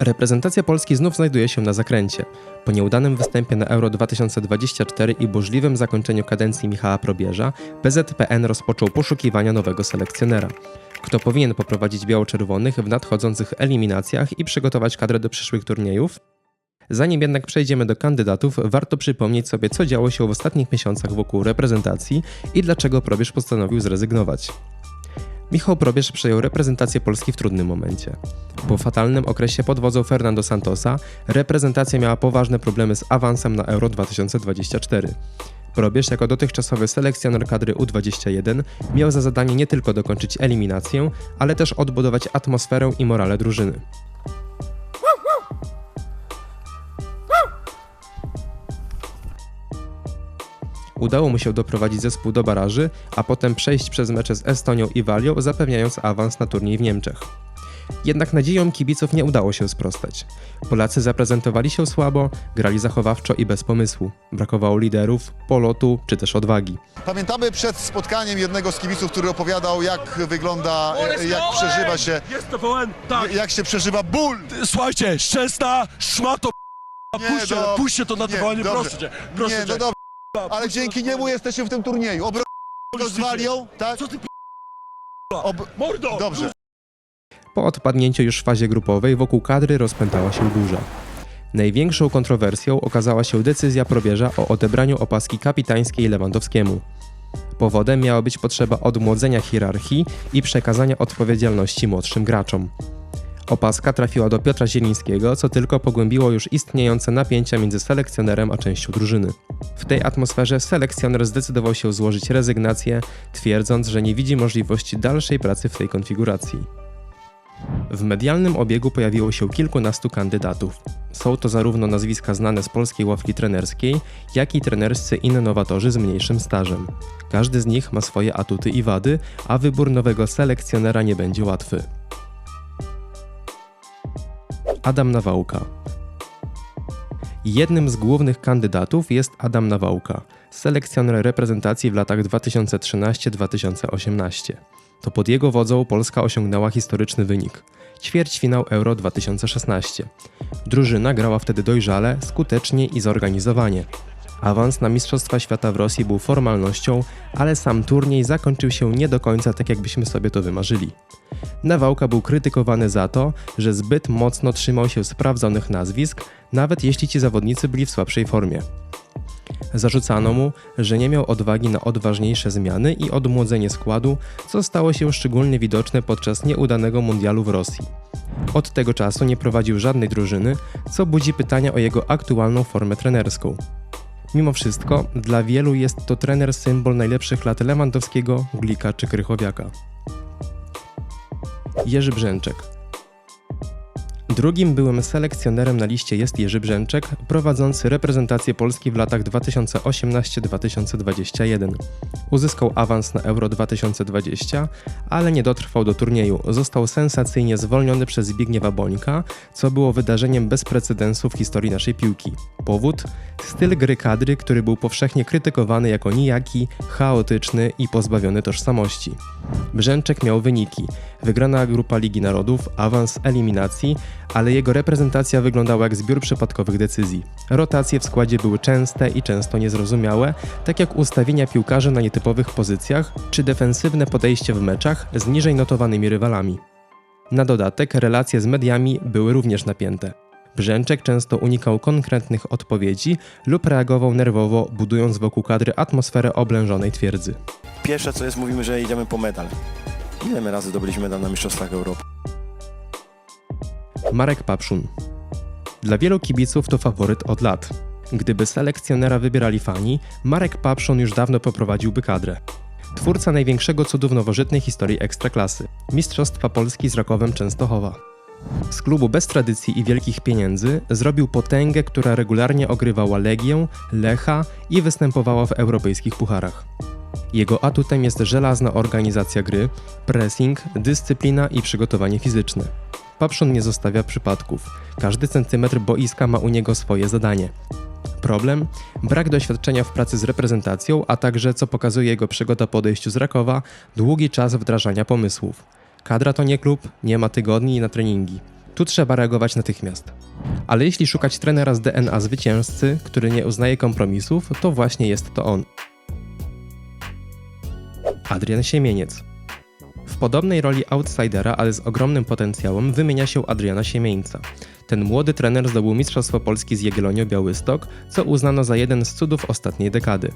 Reprezentacja Polski znów znajduje się na zakręcie. Po nieudanym występie na Euro 2024 i burzliwym zakończeniu kadencji Michała Probierza, PZPN rozpoczął poszukiwania nowego selekcjonera. Kto powinien poprowadzić biało-czerwonych w nadchodzących eliminacjach i przygotować kadrę do przyszłych turniejów? Zanim jednak przejdziemy do kandydatów, warto przypomnieć sobie, co działo się w ostatnich miesiącach wokół reprezentacji i dlaczego Probierz postanowił zrezygnować. Michał Probierz przejął reprezentację Polski w trudnym momencie. Po fatalnym okresie pod wodzą Fernando Santosa reprezentacja miała poważne problemy z awansem na Euro 2024. Probierz jako dotychczasowy selekcjoner kadry U21 miał za zadanie nie tylko dokończyć eliminację, ale też odbudować atmosferę i morale drużyny. Udało mu się doprowadzić zespół do baraży, a potem przejść przez mecze z Estonią i Walią, zapewniając awans na turniej w Niemczech. Jednak nadziejom kibiców nie udało się sprostać. Polacy zaprezentowali się słabo, grali zachowawczo i bez pomysłu. Brakowało liderów, polotu czy też odwagi. Pamiętamy przed spotkaniem jednego z kibiców, który opowiadał, jak wygląda, jak przeżywa się, Jest to tak. jak się przeżywa ból. Słuchajcie, szczęsna, szmato, Nie, puśćcie, do- puśćcie to na nie, dobrze. proszę cię, proszę Nie, cię. no ale dzięki niemu jesteśmy w tym turnieju. Obro... go z Walią, tak? Co ty? Ob... Mordo! Dobrze. Po odpadnięciu już w fazie grupowej wokół kadry rozpętała się burza. Największą kontrowersją okazała się decyzja probierza o odebraniu opaski kapitańskiej Lewandowskiemu. Powodem miała być potrzeba odmłodzenia hierarchii i przekazania odpowiedzialności młodszym graczom. Opaska trafiła do Piotra Zielińskiego, co tylko pogłębiło już istniejące napięcia między selekcjonerem a częścią drużyny. W tej atmosferze selekcjoner zdecydował się złożyć rezygnację, twierdząc, że nie widzi możliwości dalszej pracy w tej konfiguracji. W medialnym obiegu pojawiło się kilkunastu kandydatów. Są to zarówno nazwiska znane z polskiej ławki trenerskiej, jak i trenerscy innowatorzy z mniejszym stażem. Każdy z nich ma swoje atuty i wady, a wybór nowego selekcjonera nie będzie łatwy. Adam Nawałka Jednym z głównych kandydatów jest Adam Nawałka, selekcjoner reprezentacji w latach 2013-2018. To pod jego wodzą Polska osiągnęła historyczny wynik ćwierćfinał Euro 2016. Drużyna grała wtedy dojrzale, skutecznie i zorganizowanie. Awans na Mistrzostwa Świata w Rosji był formalnością, ale sam turniej zakończył się nie do końca tak, jakbyśmy sobie to wymarzyli. Nawałka był krytykowany za to, że zbyt mocno trzymał się sprawdzonych nazwisk, nawet jeśli ci zawodnicy byli w słabszej formie. Zarzucano mu, że nie miał odwagi na odważniejsze zmiany i odmłodzenie składu, co stało się szczególnie widoczne podczas nieudanego mundialu w Rosji. Od tego czasu nie prowadził żadnej drużyny, co budzi pytania o jego aktualną formę trenerską. Mimo wszystko, dla wielu jest to trener symbol najlepszych lat Lewandowskiego, Glika czy Krychowiaka. Jerzy Brzęczek Drugim byłym selekcjonerem na liście jest Jerzy Brzęczek, prowadzący reprezentację Polski w latach 2018-2021. Uzyskał awans na Euro 2020, ale nie dotrwał do turnieju. Został sensacyjnie zwolniony przez Zbigniewa Bońka, co było wydarzeniem bez precedensu w historii naszej piłki. Powód? Styl gry kadry, który był powszechnie krytykowany jako nijaki, chaotyczny i pozbawiony tożsamości. Brzęczek miał wyniki. Wygrana grupa Ligi Narodów, awans eliminacji, ale jego reprezentacja wyglądała jak zbiór przypadkowych decyzji. Rotacje w składzie były częste i często niezrozumiałe, tak jak ustawienia piłkarzy na nietypowych pozycjach, czy defensywne podejście w meczach z niżej notowanymi rywalami. Na dodatek relacje z mediami były również napięte. Brzęczek często unikał konkretnych odpowiedzi lub reagował nerwowo, budując wokół kadry atmosferę oblężonej twierdzy. Pierwsze co jest, mówimy, że idziemy po medal. Ile my razy zdobyliśmy medal na Mistrzostwach Europy? Marek Papszun. Dla wielu kibiców to faworyt od lat. Gdyby selekcjonera wybierali fani, Marek Papszun już dawno poprowadziłby kadrę. Twórca największego cudu w nowożytnej historii Ekstraklasy Mistrzostwa Polski z Rakowem Częstochowa. Z klubu bez tradycji i wielkich pieniędzy zrobił potęgę, która regularnie ogrywała Legię, Lecha i występowała w europejskich pucharach. Jego atutem jest żelazna organizacja gry, pressing, dyscyplina i przygotowanie fizyczne. Papszun nie zostawia przypadków. Każdy centymetr boiska ma u niego swoje zadanie. Problem? Brak doświadczenia w pracy z reprezentacją, a także, co pokazuje jego przygoda po odejściu z Rakowa, długi czas wdrażania pomysłów. Kadra to nie klub, nie ma tygodni na treningi. Tu trzeba reagować natychmiast. Ale jeśli szukać trenera z DNA zwycięzcy, który nie uznaje kompromisów, to właśnie jest to on. Adrian Siemieniec. W podobnej roli outsidera, ale z ogromnym potencjałem, wymienia się Adriana Siemieńca. Ten młody trener zdobył Mistrzostwo Polski z Jagiellonią Białystok, co uznano za jeden z cudów ostatniej dekady.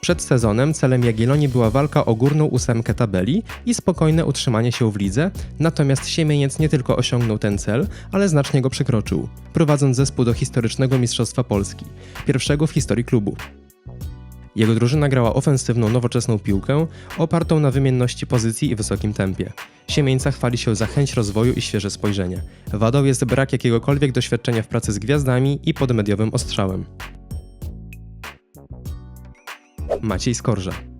Przed sezonem celem Jagiellonii była walka o górną ósemkę tabeli i spokojne utrzymanie się w lidze, natomiast Siemieniec nie tylko osiągnął ten cel, ale znacznie go przekroczył, prowadząc zespół do historycznego Mistrzostwa Polski, pierwszego w historii klubu. Jego drużyna grała ofensywną, nowoczesną piłkę, opartą na wymienności pozycji i wysokim tempie. Siemieńca chwali się za chęć rozwoju i świeże spojrzenie. Wadą jest brak jakiegokolwiek doświadczenia w pracy z gwiazdami i pod mediowym ostrzałem. Maciej Skorża.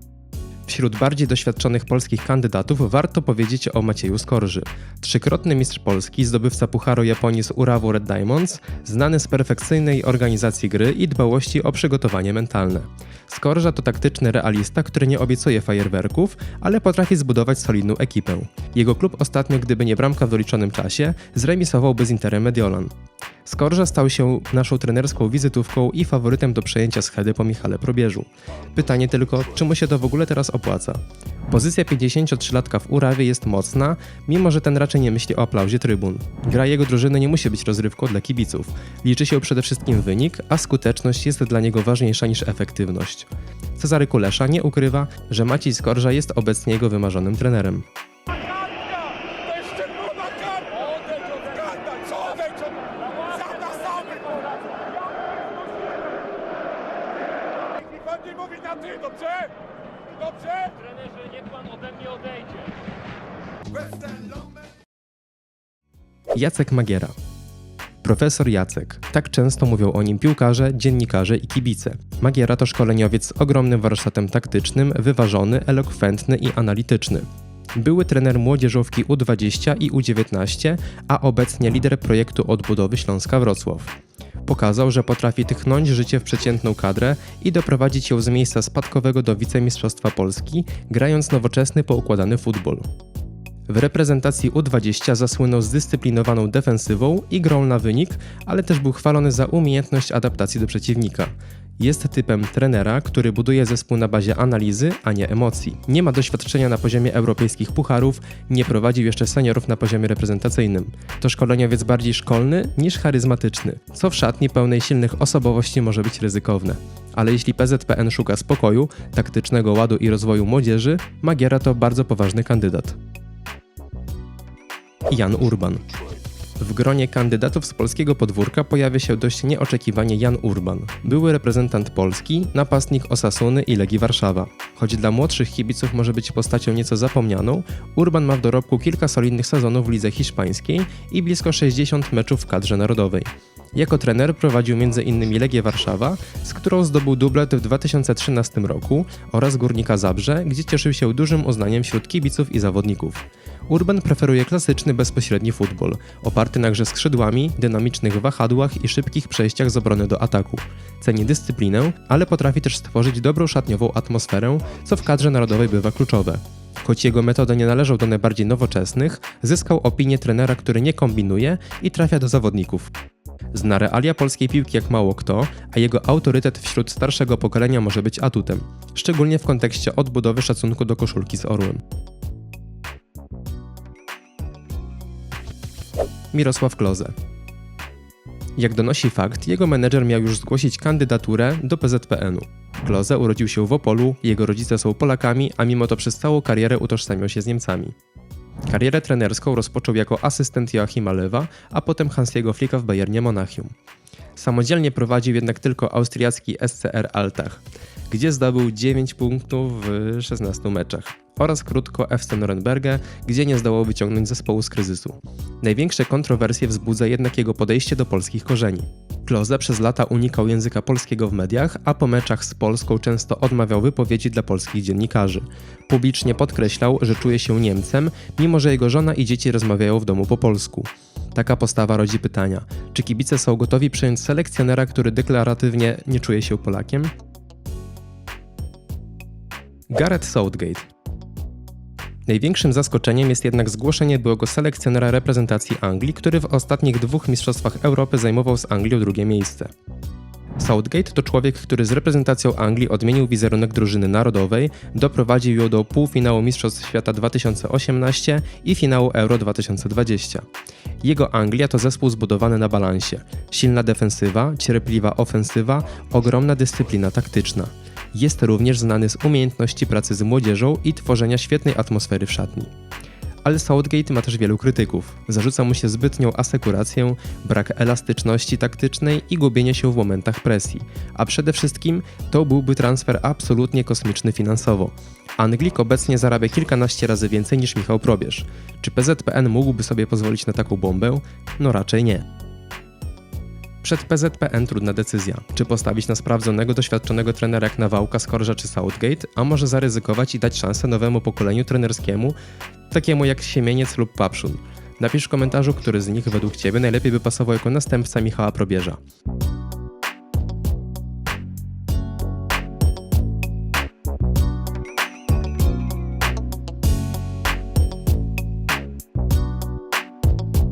Wśród bardziej doświadczonych polskich kandydatów warto powiedzieć o Macieju Skorży. Trzykrotny mistrz Polski, zdobywca Pucharu Japonii z Urawu Red Diamonds, znany z perfekcyjnej organizacji gry i dbałości o przygotowanie mentalne. Skorża to taktyczny realista, który nie obiecuje fajerwerków, ale potrafi zbudować solidną ekipę. Jego klub ostatnio, gdyby nie bramka w doliczonym czasie, zremisowałby z Interem Mediolan. Skorża stał się naszą trenerską wizytówką i faworytem do przejęcia schedy po Michale Probierzu. Pytanie tylko, czy mu się to w ogóle teraz opłaca? Pozycja 53-latka w Urawie jest mocna, mimo że ten raczej nie myśli o aplauzie trybun. Gra jego drużyny nie musi być rozrywką dla kibiców. Liczy się przede wszystkim wynik, a skuteczność jest dla niego ważniejsza niż efektywność. Cezary Kulesza nie ukrywa, że Maciej Skorża jest obecnie jego wymarzonym trenerem. Jacek Magiera. Profesor Jacek. Tak często mówią o nim piłkarze, dziennikarze i kibice. Magiera to szkoleniowiec z ogromnym warsztatem taktycznym, wyważony, elokwentny i analityczny. Były trener młodzieżówki U20 i U19, a obecnie lider projektu odbudowy Śląska Wrocław. Pokazał, że potrafi tychnąć życie w przeciętną kadrę i doprowadzić ją z miejsca spadkowego do wicemistrzostwa Polski, grając nowoczesny, poukładany futbol. W reprezentacji U20 zasłynął zdyscyplinowaną defensywą i grą na wynik, ale też był chwalony za umiejętność adaptacji do przeciwnika. Jest typem trenera, który buduje zespół na bazie analizy, a nie emocji. Nie ma doświadczenia na poziomie europejskich pucharów, nie prowadził jeszcze seniorów na poziomie reprezentacyjnym. To szkoleniowiec bardziej szkolny niż charyzmatyczny, co w szatni pełnej silnych osobowości może być ryzykowne. Ale jeśli PZPN szuka spokoju, taktycznego ładu i rozwoju młodzieży, Magiera to bardzo poważny kandydat. Jan Urban. W gronie kandydatów z polskiego podwórka pojawia się dość nieoczekiwanie Jan Urban, były reprezentant Polski, napastnik Osasuny i Legii Warszawa. Choć dla młodszych kibiców może być postacią nieco zapomnianą, Urban ma w dorobku kilka solidnych sezonów w lidze hiszpańskiej i blisko 60 meczów w kadrze narodowej. Jako trener prowadził m.in. Legię Warszawa, z którą zdobył dublet w 2013 roku oraz Górnika Zabrze, gdzie cieszył się dużym uznaniem wśród kibiców i zawodników. Urban preferuje klasyczny, bezpośredni futbol, oparty na grze skrzydłami, dynamicznych wahadłach i szybkich przejściach z obrony do ataku. Ceni dyscyplinę, ale potrafi też stworzyć dobrą szatniową atmosferę, co w kadrze narodowej bywa kluczowe. Choć jego metody nie należą do najbardziej nowoczesnych, zyskał opinię trenera, który nie kombinuje i trafia do zawodników. Zna realia polskiej piłki jak mało kto, a jego autorytet wśród starszego pokolenia może być atutem, szczególnie w kontekście odbudowy szacunku do koszulki z orłem. Mirosław Kloze. Jak donosi fakt, jego menedżer miał już zgłosić kandydaturę do PZPN-u. Kloze urodził się w Opolu, jego rodzice są Polakami, a mimo to przez całą karierę utożsamiał się z Niemcami. Karierę trenerską rozpoczął jako asystent Joachima Lewa, a potem Hansiego Flicka w Bayernie Monachium. Samodzielnie prowadził jednak tylko austriacki SCR Altach, gdzie zdobył 9 punktów w 16 meczach oraz krótko FC Nürnbergę, gdzie nie zdołał wyciągnąć zespołu z kryzysu. Największe kontrowersje wzbudza jednak jego podejście do polskich korzeni. Kloze przez lata unikał języka polskiego w mediach, a po meczach z Polską często odmawiał wypowiedzi dla polskich dziennikarzy. Publicznie podkreślał, że czuje się Niemcem, mimo że jego żona i dzieci rozmawiają w domu po polsku. Taka postawa rodzi pytania: czy kibice są gotowi przyjąć selekcjonera, który deklaratywnie nie czuje się Polakiem? Gareth Southgate Największym zaskoczeniem jest jednak zgłoszenie byłego selekcjonera reprezentacji Anglii, który w ostatnich dwóch mistrzostwach Europy zajmował z Anglią drugie miejsce. Southgate to człowiek, który z reprezentacją Anglii odmienił wizerunek drużyny narodowej, doprowadził ją do półfinału Mistrzostw Świata 2018 i finału Euro 2020. Jego Anglia to zespół zbudowany na balansie. Silna defensywa, cierpliwa ofensywa, ogromna dyscyplina taktyczna. Jest również znany z umiejętności pracy z młodzieżą i tworzenia świetnej atmosfery w szatni. Ale Southgate ma też wielu krytyków. Zarzuca mu się zbytnią asekurację, brak elastyczności taktycznej i gubienie się w momentach presji. A przede wszystkim to byłby transfer absolutnie kosmiczny finansowo. Anglik obecnie zarabia kilkanaście razy więcej niż Michał Probierz. Czy PZPN mógłby sobie pozwolić na taką bombę? No raczej nie. Przed PZPN trudna decyzja. Czy postawić na sprawdzonego, doświadczonego trenera jak Nawałka, Skorża czy Southgate, a może zaryzykować i dać szansę nowemu pokoleniu trenerskiemu, takiemu jak Siemieniec lub Papszun. Napisz w komentarzu, który z nich według Ciebie najlepiej by pasował jako następca Michała Probierza.